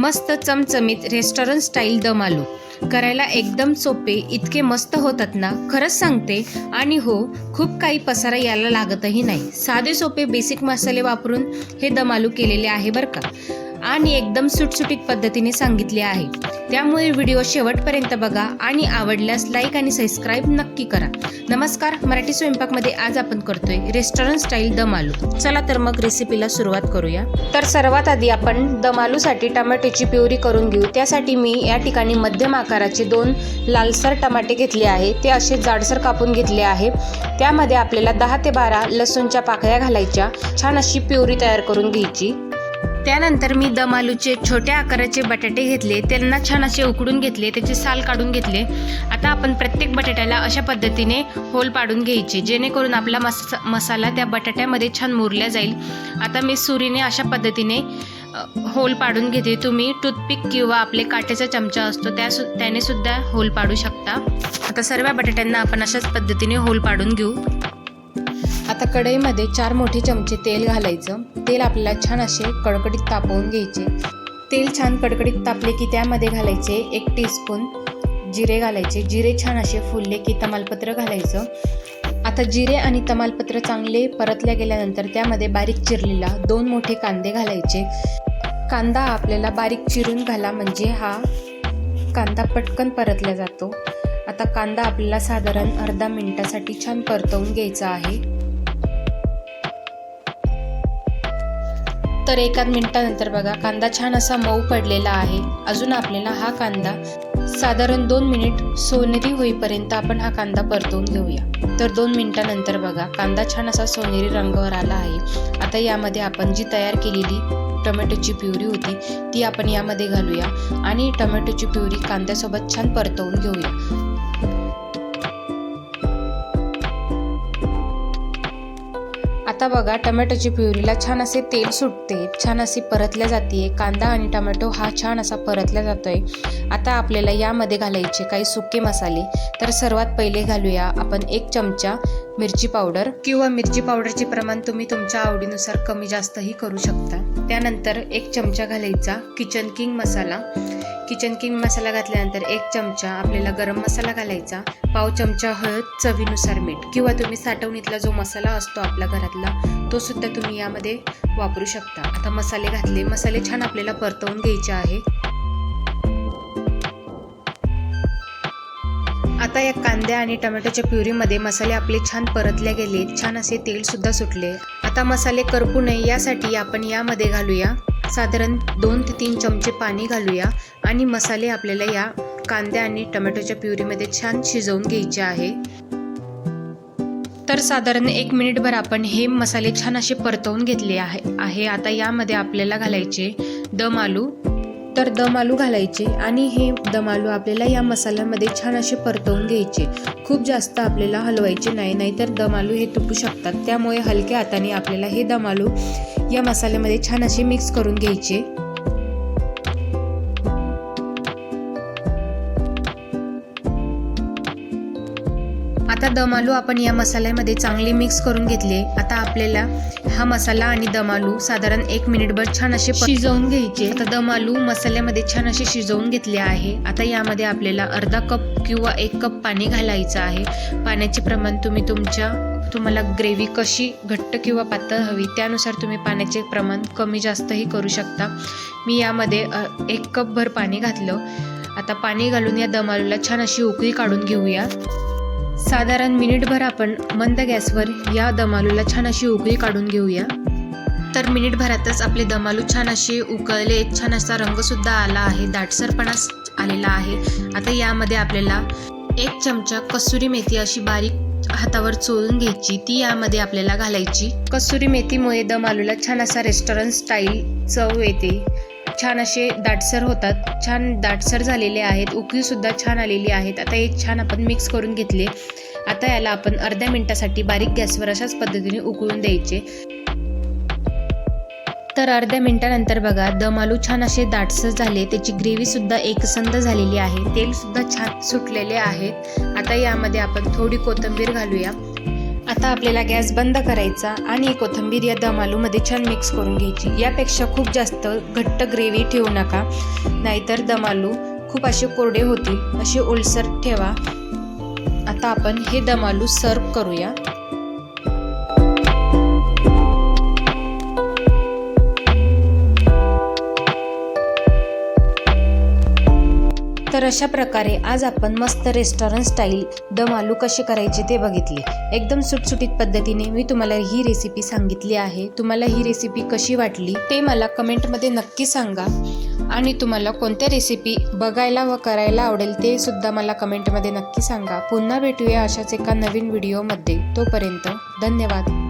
मस्त चमचमीत restaurant style दम आलू. करायला एकदम सोपे इतके मस्त होतात ना. खरंच सांगते. आणि हो खूप काही पसारा यायला लागतही नाही. साधे सोपे बेसिक मसाले वापरून हे दम आलू केलेले आहे बरं का. आणि एकदम सुटसुटीत पद्धतीने सांगितले आहे. त्यामुळे व्हिडिओ शेवटपर्यंत बघा आणि आवडल्यास लाईक आणि सबस्क्राईब नक्की करा. नमस्कार मराठी स्वयंपाकमध्ये आज आपण करतोय रेस्टॉरंट स्टाईल दम आलू चला तर मग रेसिपीला सुरुवात करूया. तर सर्वात आधी आपण दम आलूसाठी टमाट्याची प्युरी करून घेऊ. त्यासाठी मी या ठिकाणी मध्यम आकाराचे दोन लालसर टमाटे घेतले आहे. ते असे जाडसर कापून घेतले आहे. त्यामध्ये आपल्याला दहा ते बारा लसूणच्या पाकळ्या घालायच्या. छान अशी प्युरी तयार करून घ्यायची. त्यानंतर मी दम आलूचे छोट्या आकाराचे बटाटे घेतले त्यांना छान असे उकडून घेतले त्याचे साल काढून घेतले. आता आपण प्रत्येक बटाट्याला अशा पद्धतीने होल पाडून घ्यायचे जेणेकरून आपला मस मसाला त्या बटाट्यामध्ये छान मुरल्या जाईल. आता मी सुरीने अशा पद्धतीने होल पाडून घेते. तुम्ही टूथपिक किंवा आपले काट्याचा चमचा असतो त्या सु त्याने सुद्धा होल पाडू शकता. आता सर्व बटाट्यांना आपण अशाच पद्धतीने होल पाडून घेऊ. आता कढईमध्ये चार मोठे चमचे तेल घालायचं. तेल आपल्याला छान असे कडकडीत तापवून घ्यायचे. तेल छान कडकडीत तापले की त्यामध्ये घालायचे एक टीस्पून जिरे घालायचे. जिरे छान असे फुलले की तमालपत्र घालायचं. आता जिरे आणि तमालपत्र चांगले परतल्या गेल्यानंतर त्यामध्ये बारीक चिरलेला दोन मोठे कांदे घालायचे. कांदा आपल्याला बारीक चिरून घाला म्हणजे हा कांदा पटकन परतला जातो. आता कांदा आपल्याला साधारण अर्धा मिनिटासाठी छान परतवून घ्यायचा आहे. तर एका मिनिटानंतर बघा कांदा छान असा मऊ पडलेला आहे. अजून आपल्याला हा कांदा साधारण दोन मिनिट सोनेरी होईपर्यंत आपण हा कांदा परतवून घेऊया. तर दोन मिनिटानंतर बघा कांदा छान असा सोनेरी रंगावर आला आहे. आता यामध्ये आपण जी तयार केलेली टोमॅटोची प्युरी होती ती आपण यामध्ये घालूया आणि टोमॅटोची प्युरी कांद्यासोबत छान परतवून घेऊया. आता बघा टोमॅटोची प्युरीला छान असे तेल सुटते. छान अशी परतल्या जाते कांदा आणि टोमॅटो हा छान असा परतला जातोय. आता आपल्याला यामध्ये घालायचे काही सुके मसाले. तर सर्वात पहिले घालूया आपण एक चमचा मिरची पावडर किंवा मिरची पावडरचे प्रमाण तुम्ही तुमच्या आवडीनुसार कमी जास्तही करू शकता. त्यानंतर एक चमचा घालायचा Kitchen King masala. Kitchen King masala घातल्यानंतर एक चमचा आपल्याला गरम मसाला घालायचा. पाव चमचा हळद चवीनुसार मीठ. किंवा तुम्ही साठवणीतला जो मसाला असतो आपल्या घरातला तो सुद्धा तुम्ही यामध्ये वापरू शकता. आता मसाले घातले. मसाले छान आपल्याला परतवून घ्यायचे आहे. आता या कांद्या आणि टोमॅटोच्या प्युरीमध्ये मसाले आपले छान परतले गेले. छान असे तेल सुद्धा सुटले. आता मसाले करपू नये यासाठी आपण यामध्ये घालूया. साधारण दोन ते तीन चमचे पाणी घालूया आणि मसाले आपल्याला या कांद्या आणि टोमॅटोच्या प्युरीमध्ये छान शिजवून घ्यायचे आहे. तर साधारण एक मिनिटभर आपण हे मसाले छान असे परतवून घेतले आहे. आहे. आता यामध्ये आपल्याला घालायचे दम आलू तर दम आलू घालायचे आणि हे दम आलू आपल्याला या मसाल्यामध्ये छान असे परतवून घ्यायचे. खूप जास्त आपल्याला हलवायचे नाही नाहीतर दम आलू हे तुटू शकतात. त्यामुळे हलक्या हाताने आपल्याला हे दम आलू या मसाल्यामध्ये छान असे मिक्स करून घ्यायचे. आता दम आलू आपण या मसाल्यामध्ये चांगले मिक्स करून घेतले आता आपल्याला हा मसाला आणि दम आलू साधारण एक मिनिटभर छान असे शिजवून घ्यायचे. आता दम आलू मसाल्यामध्ये छान असे शिजवून घेतले आहे. आता यामध्ये आपल्याला अर्धा कप किंवा एक कप पाणी घालायचं आहे. पाण्याचे प्रमाण तुम्ही तुमच्या तुम्हाला ग्रेव्ही कशी घट्ट किंवा पातळ हवी त्यानुसार तुम्ही पाण्याचे प्रमाण कमी जास्तही करू शकता. मी यामध्ये एक कपभर पाणी घातलं. आता पाणी घालून या दम आलूला छान अशी उकळी काढून घेऊया. साधारण मिनिटभर आपण मंद गॅसवर या दमालूला छान अशी उकळी काढून घेऊया. तर मिनिटभरातच आपले दमालू छान असे उकळले छान असा रंगसुद्धा आला आहे दाटसरपणा आलेला आहे. आता यामध्ये आपल्याला एक चमचा कसुरी मेथी अशी बारीक हातावर चोळून घ्यायची. ती यामध्ये आपल्याला घालायची. कसुरी मेथीमुळे दम आलूला छान असा रेस्टॉरंट स्टाईल चव येते. छान असे दाटसर होतात. छान दाटसर झालेले आहेत. उकळीसुद्धा छान आलेली आहेत. आता हे छान आपण मिक्स करून घेतले. आता याला आपण अर्ध्या मिनिटासाठी बारीक गॅसवर अशाच पद्धतीने उकळून द्यायचे. तर अर्ध्या मिनिटानंतर बघा दम आलू छान असे दाटसर झाले. त्याची ग्रेव्हीसुद्धा एकसंध झालेली आहे. तेलसुद्धा छान सुटलेले आहेत. आता यामध्ये आपण थोडी कोथिंबीर घालूया. आता आपल्याला गॅस बंद करायचा आणि कोथिंबीर या दम आलूमध्ये छान मिक्स करून घ्यायची. यापेक्षा खूप जास्त घट्ट ग्रेव्ही ठेवू नका. नाहीतर दम आलू खूप असे कोरडे होतील. असे ओलसर ठेवा. आता आपण हे दम आलू सर्व करूया. तर अशा प्रकारे आज आपण मस्त रेस्टॉरंट स्टाईल दम आलू कसे करायचे ते बघितले. एकदम सुटसुटीत पद्धतीने मी तुम्हाला ही रेसिपी सांगितली आहे. तुम्हाला ही रेसिपी कशी वाटली ते मला कमेंटमध्ये नक्की सांगा. आणि तुम्हाला कोणत्या रेसिपी बघायला व करायला आवडेल ते सुद्धा मला कमेंटमध्ये नक्की सांगा. पुन्हा भेटूया अशाच एका नवीन व्हिडिओमध्ये तोपर्यंत धन्यवाद.